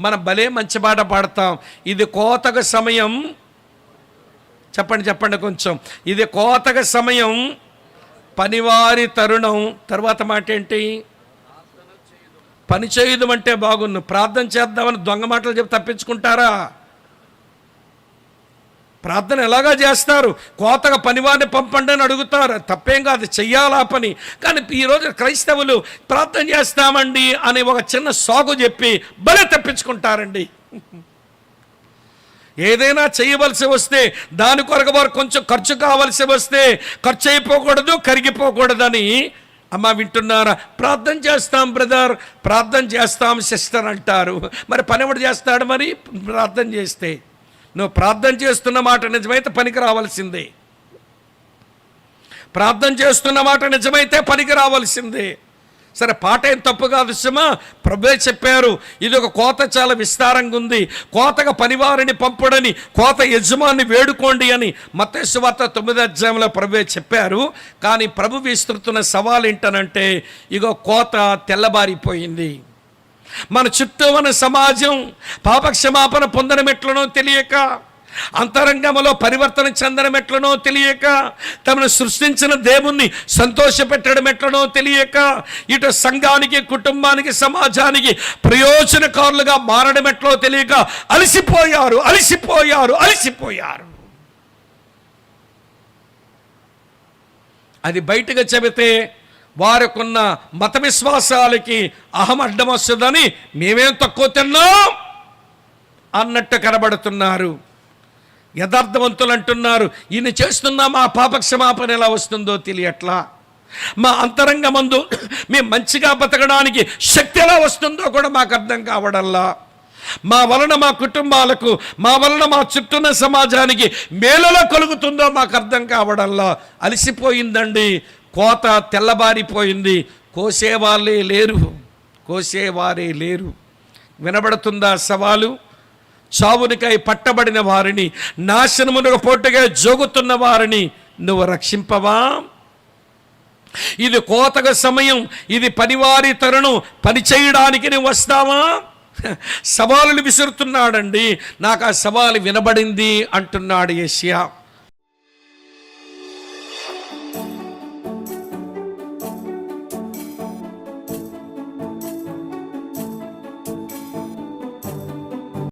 మన భలే మంచి పాట పాడతాం. ఇది కోతక సమయం. చెప్పండి చెప్పండి కొంచెం. ఇది కోతక సమయం. పనివారి తరుణం. తర్వాత మాట ఏంటి పని చేయదు అంటే బాగుండు. ప్రార్థన చేద్దామని దొంగ మాటలు చెప్పి తప్పించుకుంటారా? ప్రార్థన ఎలాగా చేస్తారు? కోతగా పనివారిని పంపండి అని అడుగుతారు. తప్పేం కాదు చెయ్యాలా పని. కానీ ఈరోజు క్రైస్తవులు ప్రార్థన చేస్తామండి అని ఒక చిన్న సాగు చెప్పి భలే తప్పించుకుంటారండి. ఏదైనా చేయవలసి వస్తే దాని కొరకు వారు కొంచెం ఖర్చు కావలసి వస్తే ఖర్చు అయిపోకూడదు కరిగిపోకూడదని. అమ్మ వింటున్నారా? ప్రార్థన చేస్తాం బ్రదర్. ప్రార్థన చేస్తాం సిస్టర్ అంటారు. మరి పని ఎవడు చేస్తాడు మరి? ప్రార్థన చేస్తే. నువ్వు ప్రార్థన చేస్తున్న మాట నిజమైతే పనికి రావాల్సిందే. ప్రార్థన చేస్తున్న మాట నిజమైతే పనికి రావాల్సిందే. సరే పాట ఏం తప్పు కాదు సుమా ప్రభే చెప్పారు ఇది ఒక కోత చాలా విస్తారంగా ఉంది. కోతగా పనివారిని పంపుడని కోత యజమాని వేడుకోండి అని మతేశ్వార్త తొమ్మిది అధ్యాయంలో ప్రభే చెప్పారు. కానీ ప్రభు విస్తృతున్న సవాల్ ఏంటనంటే ఇగో కోత తెల్లబారిపోయింది. మన చుట్టూ ఉన్న సమాజం పాపక్షమాపణ పొందడం ఎట్లనో తెలియక అంతరంగంలో పరివర్తన చెందడం ఎట్లనో తెలియక తమను సృష్టించిన దేవుణ్ణి సంతోషపెట్టడం ఎట్లనో తెలియక ఇటు సంఘానికి కుటుంబానికి సమాజానికి ప్రయోజనకారులుగా మారడం ఎట్లో తెలియక అలసిపోయారు అలసిపోయారు అలసిపోయారు. అది బయటగా చెబితే వారికున్న మత విశ్వాసాలకి అహం అడ్డం వస్తుందని మేమేం తక్కువ తిన్నాం అన్నట్టు కనబడుతున్నారు. యథార్థవంతులు అంటున్నారు ఈయన చేస్తున్నా మా పాప క్షమాపణ ఎలా వస్తుందో తెలియట్లా? మా అంతరంగ మందు మేము మంచిగా బతకడానికి శక్తి ఎలా వస్తుందో కూడా మాకు అర్థం కావడల్లా? మా వలన మా కుటుంబాలకు మా వలన మా చుట్టూన్న సమాజానికి మేలులో కలుగుతుందో మాకు అర్థం కావడల్లా? అలసిపోయిందండి కోత తెల్లబారిపోయింది. కోసేవాళ్ళే లేరు. కోసేవారే లేరు. వినబడుతుందా సవాలు? చావునికై పట్టబడిన వారిని నాశనమునకు పోటుగా జోగుతున్న వారిని నువ్వు రక్షింపవా? ఇది కోతక సమయం ఇది పనివారి తరుణం పని చేయడానికి నువ్వు వస్తావా? సవాలులు విసురుతున్నాడండి. నాకు ఆ సవాలు వినబడింది అంటున్నాడు ఏషియా